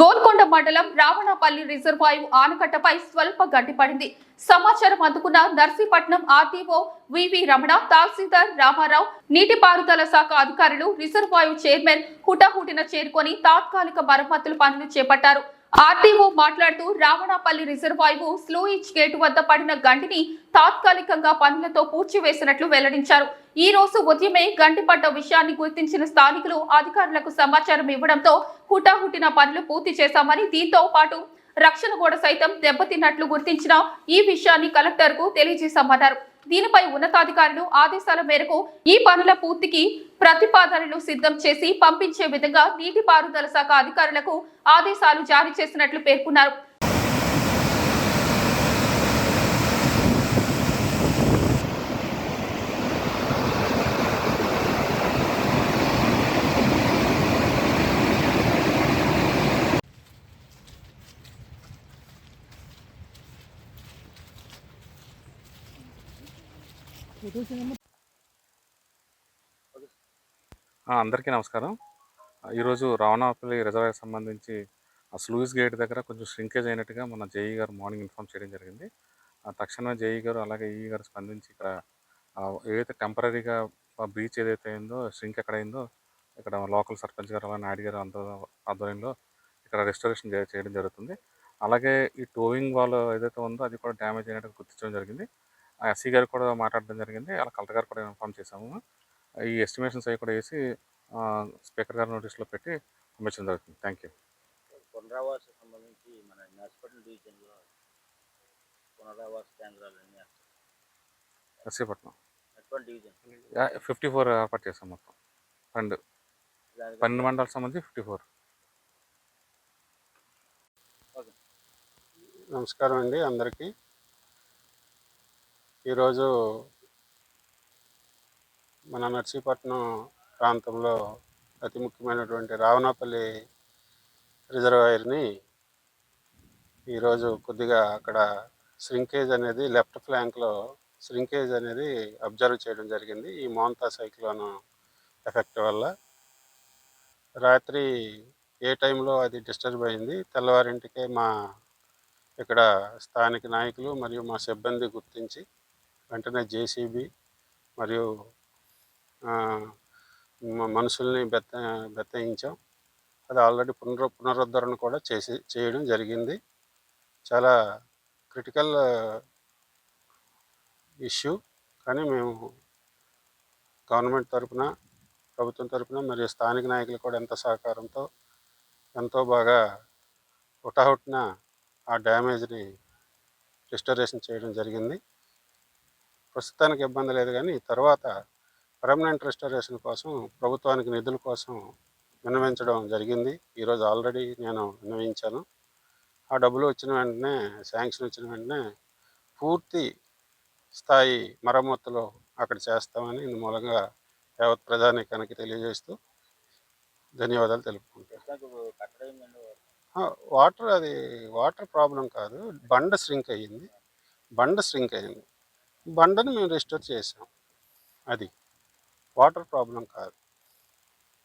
గోల్కొండ మండలం రావణపల్లి రిజర్వాయు ఆనకట్టపై స్వల్ప గడ్డిపడింది సమాచారం అందుకున్న Narsipatnam RTO V V Ramana తహసీల్దార్ రామారావు నీటిపారుదల శాఖ అధికారులు రిజర్వాయు చైర్మన్ హుటాహుటిన చేరుకొని తాత్కాలిక మరమ్మతులు పనులు చేపట్టారు. ఆర్టీఓ మాట్లాడుతూ రావణపల్లి రిజర్వాయువు స్లూయిచ్ గేటు వద్ద పడిన గంటిని తాత్కాలికంగా పనులతో పూడ్చివేసినట్లు వెల్లడించారు. ఈ రోజు ఉదయమే గంటి పడ్డ విషయాన్ని గుర్తించిన స్థానికులు అధికారులకు సమాచారం ఇవ్వడంతో హుటాహుటిన పనులు పూర్తి చేశామని దీంతో పాటు రక్షణ గోడ సైతం దెబ్బతిన్నట్లు గుర్తించిన ఈ విషయాన్ని కలెక్టర్ తెలియజేశామన్నారు. దీనిపై ఉన్నతాధికారులు ఆదేశాల మేరకు ఈ పనుల పూర్తికి ప్రతిపాదనలు సిద్ధం చేసి పంపించే విధంగా నీటిపారుదల శాఖ అధికారులకు ఆదేశాలు జారీ చేసినట్లు పేర్కొన్నారు. అందరికీ నమస్కారం. ఈరోజు రావణాపల్లి రిజర్వాయర్ సంబంధించి ఆ స్లూయిస్ గేట్ దగ్గర కొంచెం ష్రింకేజ్ అయినట్టుగా మన జేఈ గారు మార్నింగ్ ఇన్ఫామ్ చేయడం జరిగింది. తక్షణమే జేఈ గారు అలాగే ఈఈ గారు స్పందించి ఇక్కడ ఏదైతే టెంపరీగా బీచ్ ఏదైతే అయిందో శ్రింక్ ఎక్కడ అయిందో ఇక్కడ లోకల్ సర్పంచ్ గారు అలాగే నాయుడు గారు అందరూ ఆధ్వర్యంలో ఇక్కడ రెస్టరేషన్ చేయడం జరుగుతుంది. అలాగే ఈ టోవింగ్ వాల్ ఏదైతే ఉందో అది కూడా డ్యామేజ్ అయినట్టు గుర్తించడం జరిగింది. ఎస్సీ గారు కూడా మాట్లాడడం జరిగింది. అలా కలెక్టర్ గారు కూడా ఇన్ఫామ్ చేశాము. ఈ ఎస్టిమేషన్స్ అవి కూడా వేసి ఆ, స్పీకర్ గారి నోటీస్లో పెట్టి పంపించడం జరుగుతుంది. Thank you. పునరావాస సంబంధించి మన హాస్పిటల్ డివిజన్లో పునరావాస కేంద్రాలన్నీ నర్సీపట్నం. ఫిఫ్టీ ఫోర్ ఏర్పాటు చేస్తాం మొత్తం. దానికి పన్నెండు మండలాలకు సంబంధించి ఫిఫ్టీ ఫోర్. నమస్కారం అండి అందరికీ. ఈరోజు మన నర్సీపట్నం ప్రాంతంలో అతి ముఖ్యమైనటువంటి రావణపల్లి రిజర్వాయర్ని ఈరోజు కొద్దిగా అక్కడ శ్రింకేజ్ అనేది లెఫ్ట్ ఫ్లాంక్లో శ్రింకేజ్ అనేది అబ్జర్వ్ చేయడం జరిగింది. ఈ మోంతా సైక్లోన్ ఎఫెక్ట్ వల్ల రాత్రి ఏ టైంలో అది డిస్టర్బ్ అయింది? తెల్లవారింటికే మా ఇక్కడ స్థానిక నాయకులు మరియు మా సిబ్బంది గుర్తించి వెంటనే జేసీబీ మరియు మనుషుల్ని బెత్త బెత్తయించాం. అది ఆల్రెడీ పునరు పునరుద్ధరణ కూడా చేసి చేయడం జరిగింది. చాలా క్రిటికల్ ఇష్యూ. కానీ మేము గవర్నమెంట్ తరపున ప్రభుత్వం తరఫున మరియు స్థానిక నాయకులు కూడా ఎంత సహకారంతో ఎంతో బాగా హుటాహుటిన ఆ డ్యామేజ్ని రిస్టరేషన్ చేయడం జరిగింది. ప్రస్తుతానికి ఇబ్బంది లేదు కానీ తర్వాత పర్మనెంట్ రెస్టరేషన్ కోసం ప్రభుత్వానికి నిధుల కోసం విన్నవించడం జరిగింది. ఈరోజు ఆల్రెడీ నేను విన్నవించాను. ఆ డబ్బులు వచ్చిన వెంటనే శాంక్షన్ వచ్చిన వెంటనే పూర్తి స్థాయి మరమ్మతులు అక్కడ చేస్తామని ఇందు మూలంగా యావత్ ప్రజానీకానికి తెలియజేస్తూ ధన్యవాదాలు తెలుపుకుంటాను వాటర్ అది వాటర్ ప్రాబ్లం కాదు. బండ స్ట్రింక్ అయ్యింది. బండ స్ట్రింక్ అయింది బండను మేము రిజిస్టర్ చేసాం అది. వాటర్ ప్రాబ్లం కాదు.